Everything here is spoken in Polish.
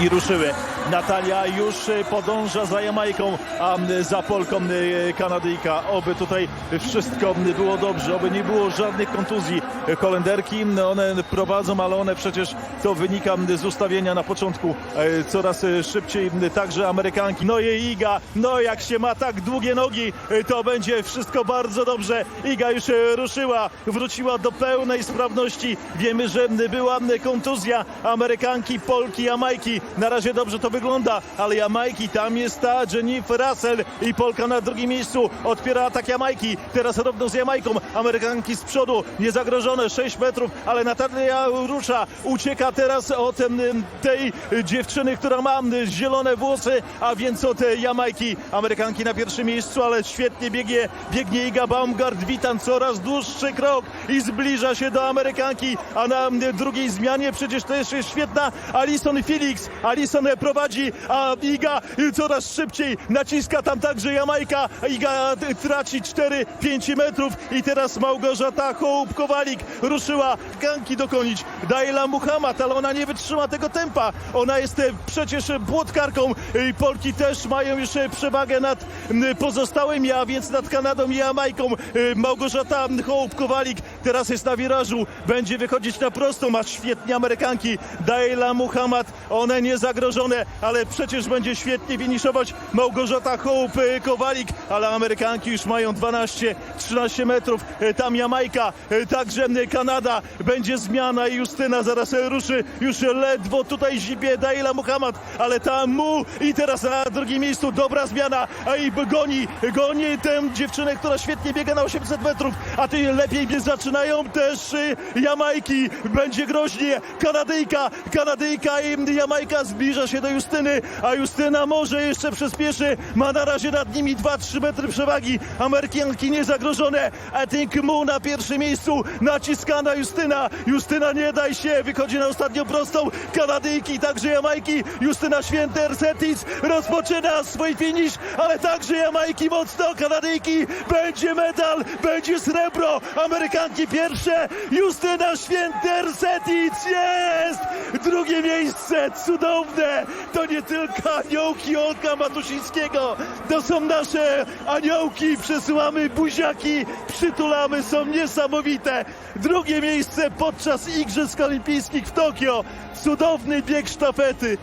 i ruszyły. Natalia już e, podąża za Jamajką, a za Polką e, Kanadyjka. Oby tutaj wszystko było dobrze, oby nie było żadnych kontuzji Holenderki. One prowadzą, ale one przecież to wynika z ustawienia na początku e, coraz e, szybciej. Także Amerykanki. No i Iga, no jak się ma tak długie nogi, e, to będzie wszystko bardzo dobrze. Iga już ruszyła, wróciła do pełnej sprawności. Wiemy, że była kontuzja Amerykanki, Polki, Jamajki. Na razie dobrze to wygląda, ale Jamajki, tam jest ta Jennifer Russell i Polka na drugim miejscu. Odpiera atak Jamajki, teraz równo z Jamajką. Amerykanki z przodu, niezagrożone, 6 metrów, ale Natalia rusza, ucieka teraz od tej dziewczyny, która ma zielone włosy, a więc od Jamajki. Amerykanki na pierwszym miejscu, ale świetnie biegnie, biegnie Iga Baumgart, witam coraz dłuższy krok i zbliża się do Amerykanki, a na drugiej zmianie przecież też jest świetna Alison Felix. Alison e, prowadzi, a Iga coraz szybciej naciska tam także Jamajka. Iga traci 4-5 metrów i teraz Małgorzata Hołub-Kowalik ruszyła ganki dokonić. Dajla Muhammad, ale ona nie wytrzyma tego tempa. Ona jest e, przecież błotkarką Polki też mają już e, przewagę nad pozostałymi, a więc nad Kanadą i Jamajką. E, Małgorzata Hołub-Kowalik teraz jest na wirażu, będzie wychodzić na prostą, ma świetnie Amerykanki. Dajla Muhammad, one nie zagrożone, ale przecież będzie świetnie finiszować Małgorzata Hołub-Kowalik, ale Amerykanki już mają 12-13 metrów. E, Tam Jamajka, e, także m, Kanada, będzie zmiana i Justyna zaraz e, ruszy, już ledwo tutaj zipie Dajla Muhammad, ale tam mu. I teraz na drugim miejscu dobra zmiana, a i goni, goni tę dziewczynę, która świetnie biega na 800 metrów, a ty lepiej nie zaczynają też y, Jamajki, będzie groźnie, Kanadyjka, Kanadyjka i Jamajka zbliża się do Justyny, a Justyna może jeszcze przyspieszy, ma na razie nad nimi 2-3 metry przewagi, Amerykanki niezagrożone, I think Mu na pierwszym miejscu, naciskana Justyna, Justyna nie daj się, wychodzi na ostatnią prostą, Kanadyjki, także Jamajki, Justyna Święter-Setic rozpoczyna swój finisz, ale także Jamajki mocno, Kanadyjki, będzie medal, będzie srebro, Amerykanki pierwsze, Justyna Święter-Setic jest! Drugie miejsce, cudowne, to nie tylko aniołki Olka Matusińskiego, to są nasze aniołki, przesyłamy buziaki, przytulamy, są niesamowite. Drugie miejsce podczas Igrzysk Olimpijskich w Tokio, cudowny bieg sztafety,